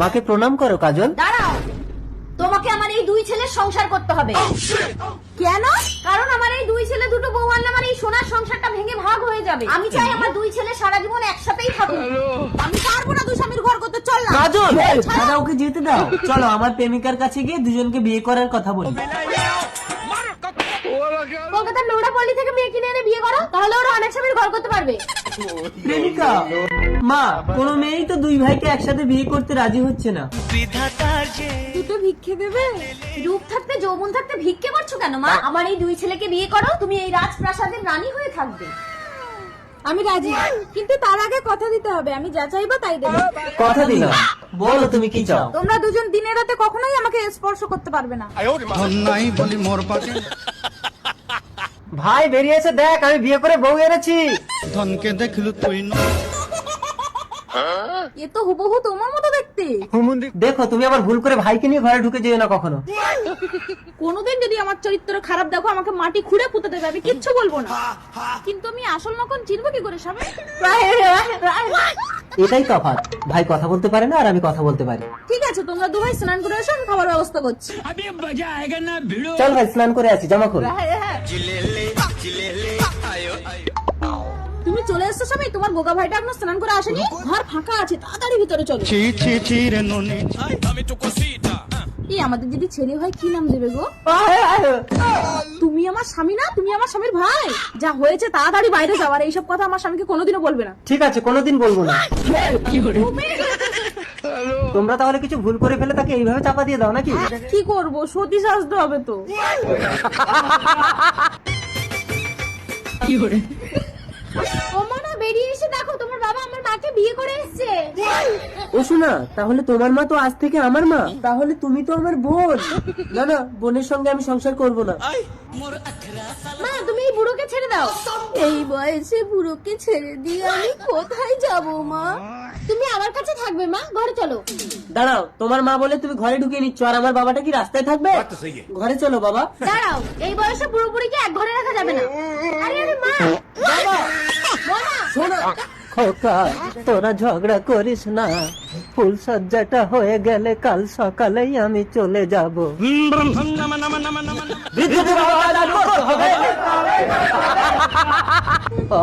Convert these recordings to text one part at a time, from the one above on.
মাকে প্রণাম করো কাজল। দাঁড়াও। তোমাকে আমার এই দুই ছেলের সংসার করতে হবে। কেন? কারণ আমার এই দুই ছেলে দুটো বউ আনলে আমার এই সোনার সংসারটা ভেঙে ভাগ হয়ে যাবে। আমি চাই আমার দুই ছেলে সারা জীবন একসাথেই থাকুক। আমি পারব না দুই স্বামীর ঘর করতে চল না কাজল দাদা ওকে যেতে দাও। চলো আমার প্রেমিকার কাছে গিয়ে দুজনকে বিয়ে করার কথা বলি। কলকাতার নোংরা পল্লী থেকে মেয়ে কিনে এনে বিয়ে করো তাহলে ওরা অনেক স্বামীর ঘর করতে পারবে। প্রেমিকা! মা কোনো মেয়েই তো দুই ভাইকে একসাথে বিয়ে করতে রাজি হচ্ছে না। দুটো ভিক্ষে দেবে? রূপ থাকতে যৌবন থাকতে ভিক্ষে করছ কেন মা? আমার এই দুই ছেলেকে বিয়ে করো তুমি এই রাজপ্রাসাদের রানী হয়ে থাকবে। আমি রাজি কিন্তু তার আগে কথা দিতে হবে আমি যা চাইব তাই দেবো। কথা দিলাম। বলো তুমি কি চাও? তোমরা দুজন দিনে রাতে কখনোই আমাকে স্পর্শ করতে পারবে না। নাই বলি মোর পাকে। ভাই বেরিয়েছে দেখ আমি বিয়ে করে বউ এনেছি। ধনকে দেখলু তুই নয় এ তো হুবহু তোমার মতো দেখতে। দেখো তুমি আবার ভুল করে ভাইকে নিয়ে ঘরে ঢুকে যেও না কখনো। কোনোদিন যদি আমার চরিত্র খারাপ দেখো আমাকে মাটি খুঁড়ে পুঁতে দেবে আমি কিচ্ছু বলব না। কিন্তু আমি আসল মকন চিনবো কি করে সামনে এটাই তফাৎ। ভাই কথা বলতে পারে না আর আমি কথা বলতে পারি। ঠিক আছে তোমরা দুভাই স্নান করে এসো আমি খাবার ব্যবস্থা করছি। চল ভাই স্নান করে আসি জামা খোল। চলে এসছো সবাই তোমার গোগা ভাইটা এখনও স্নান করে আসেনি? ঘর ফাঁকা আছে তাড়াতাড়ি ভিতরে চলো। ছি ছি ছি রে ননি। এই আমাদের যদি ছেলে হয় কি নাম দেবে গো? তুমি আমার স্বামী না তুমি আমার স্বামীর ভাই। যা হয়েছে তাড়াতাড়ি বাইরে যাওয়ার এইসব কথা আমার স্বামীকে কোনোদিনও বলবে না। ঠিক আছে কোনোদিন বলব না। তোমরা তাহলে কিছু ভুল করে ফেলে তাকে এইভাবে চাপা দিয়ে দাও নাকি? কি করব? সতী সাজতে হবে তো। ওমা না বেরিয়ে এসে দেখো তোমার বাবা আমার মাকে বিয়ে করে এসেছে। ও শোনা তাহলে তোমার মা তো আজ থেকে আমার মা। তাহলে তুমি তো আমার বোন। না না বোনের সঙ্গে আমি সংসার করব না। মা তুমি বুড়োকে ছেড়ে দাও। এই বয়সে বুড়োকে ছেড়ে দিয়ে আমি কোথায় যাব মা? তুমি আমার কাছে থাকবে মা। ঘরে চলো। দাঁড়াও তোমার মা বলে তুমি ঘরে ঢুকিয়ে নিচ্ছ আর আমার বাবাটা কি রাস্তায় থাকবে? ঘরে চলো বাবা। দাঁড়াও এই বয়সে পুরোপুরি কি এক ঘরে রাখা যাবে না। আরে আরে মা! শোনো খোকা, তোরা ঝগড়া করিস না। ফুল সজ্জাটা হয়ে গেলে কাল সকালেই আমি চলে যাব।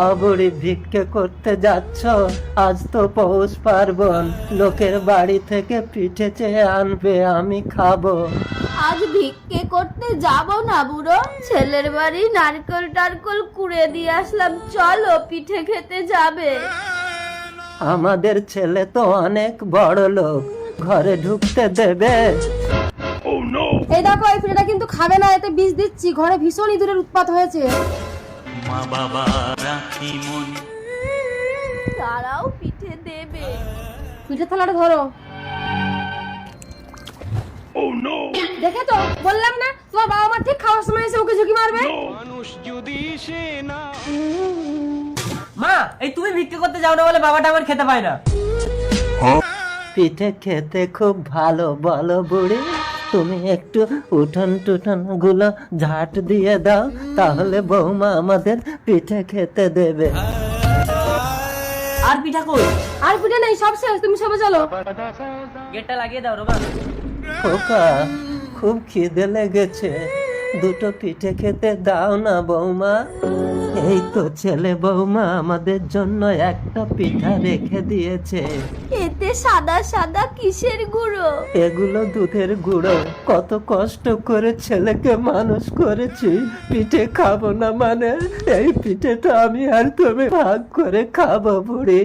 অবড়ি ভিক্ষে করতে যাচ্ছ, আজ তো পৌষ পার্বণ। লোকের বাড়ি থেকে পিঠে চেয়ে আনবে, আমি খাব। আজ ভিক্ষে করতে যাব না বুড়ো। ছেলের বাড়ি নারকেল টারকল কুড়ে দিয়ে আসলাম। চলো পিঠে খেতে যাবে। আমাদের ছেলে তো অনেক বড় লোক ঘরে ঢুকতে দেবে। এই দেখো এই পিঠাটা কিন্তু খাবে না এতে বিষ দিচ্ছি। ঘরে ভীষণ ইঁদুরের উৎপাত হয়েছে। তারাও পিঠে দেবে। পিঠে থালাটা ধরো। দেখেছ বললাম না তোমার বাবা মা ঠিক খাওয়ার সময় এসে ওকে ঝুঁকি মারবে? মানুষ যদি সে না মা এই তুমি ভিক্ষে করতে যাও না বলে বাবাটা আমার খেতে পায় না। পিঠে খেতে খুব ভালো বলো বুড়ি তুমি একটু উঠোন টুঠনগুলো ঝাট দিয়ে দাও তাহলে বৌমা আমাদের পিঠে খেতে দেবে। আর পিঠা কই? আর পিঠা নেই সব শেষ তুমি সবে চলো। গেটটা লাগিয়ে দাও রোবা খোকা খুব খিদে লেগেছে। দুটো পিঠে খেতে দাও না বৌমা। এই তো ছেলে বৌমা আমাদের জন্য একটা পিঠা রেখে দিয়েছে। এতে সাদা সাদা কিসের গুঁড়ো? এগুলো দুধের গুঁড়ো। কত কষ্ট করে ছেলেকে মানুষ করেছি। পিঠে খাব না মানে এই পিঠেটা আমি আর তুমি ভাগ করে খাব বুড়ি।